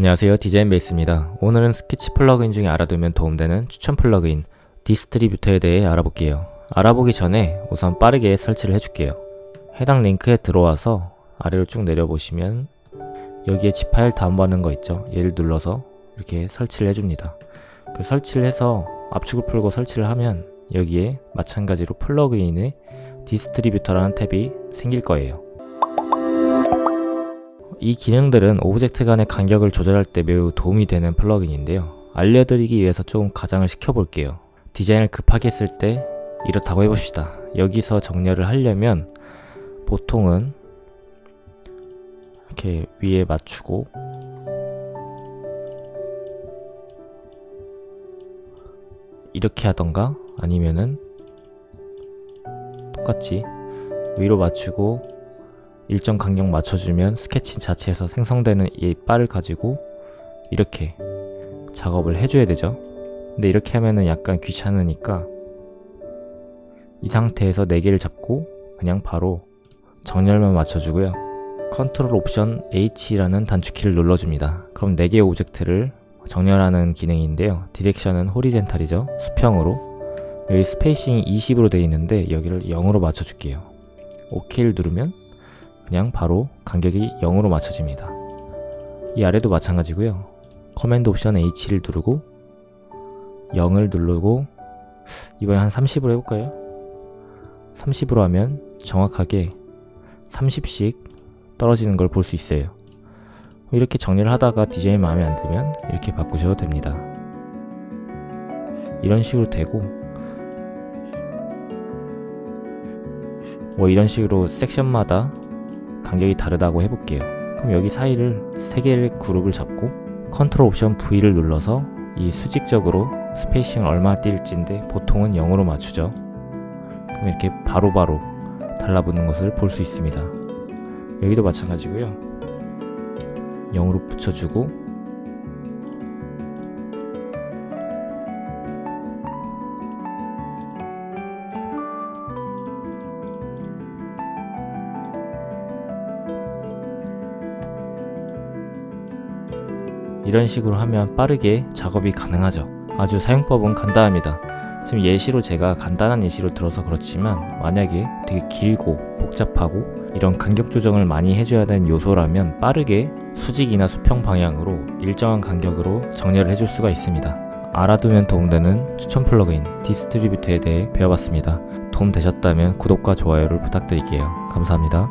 안녕하세요 디자인 베이스입니다. 오늘은 스케치 플러그인 중에 알아두면 도움되는 추천 플러그인 디스트리뷰터에 대해 알아볼게요. 알아보기 전에 우선 빠르게 설치를 해줄게요. 해당 링크에 들어와서 아래로 쭉 내려보시면 여기에 지 파일 다운받는 거 있죠. 얘를 눌러서 이렇게 설치를 해줍니다. 그 설치를 해서 압축을 풀고 설치를 하면 여기에 마찬가지로 플러그인의 디스트리뷰터라는 탭이 생길 거예요. 이 기능들은 오브젝트 간의 간격을 조절할 때 매우 도움이 되는 플러그인인데요. 알려드리기 위해서 조금 가장을 시켜볼게요. 디자인을 급하게 했을 때 이렇다고 해봅시다. 여기서 정렬을 하려면 보통은 이렇게 위에 맞추고 이렇게 하던가 아니면은 똑같이 위로 맞추고 일정 간격 맞춰주면 스케치 자체에서 생성되는 이 바를 가지고 이렇게 작업을 해줘야 되죠. 근데 이렇게 하면은 약간 귀찮으니까 이 상태에서 4개를 잡고 그냥 바로 정렬만 맞춰주고요. 컨트롤 옵션 H라는 단축키를 눌러줍니다. 그럼 4개의 오브젝트를 정렬하는 기능인데요. 디렉션은 호리젠탈이죠. 수평으로. 여기 스페이싱이 20으로 되어 있는데 여기를 0으로 맞춰줄게요. OK를 누르면 그냥 바로 간격이 0으로 맞춰집니다. 이 아래도 마찬가지고요. 커맨드 옵션 H를 누르고 0을 누르고 이번에 한 30으로 해볼까요? 30으로 하면 정확하게 30씩 떨어지는 걸 볼 수 있어요. 이렇게 정리를 하다가 디자인 마음에 안 들면 이렇게 바꾸셔도 됩니다. 이런 식으로 되고 뭐 이런 식으로 섹션마다 간격이 다르다고 해볼게요. 그럼 여기 사이를 3개의 그룹을 잡고 컨트롤 옵션 V를 눌러서 이 수직적으로 스페이싱을 얼마 뛸지인데 보통은 0으로 맞추죠. 그럼 이렇게 바로 바로 달라붙는 것을 볼 수 있습니다. 여기도 마찬가지고요. 0으로 붙여주고 이런 식으로 하면 빠르게 작업이 가능하죠. 아주 사용법은 간단합니다. 지금 예시로 제가 간단한 예시로 들어서 그렇지만 만약에 되게 길고 복잡하고 이런 간격 조정을 많이 해줘야 되는 요소라면 빠르게 수직이나 수평 방향으로 일정한 간격으로 정렬을 해줄 수가 있습니다. 알아두면 도움되는 추천 플러그인 디스트리뷰터에 대해 배워봤습니다. 도움 되셨다면 구독과 좋아요를 부탁드릴게요. 감사합니다.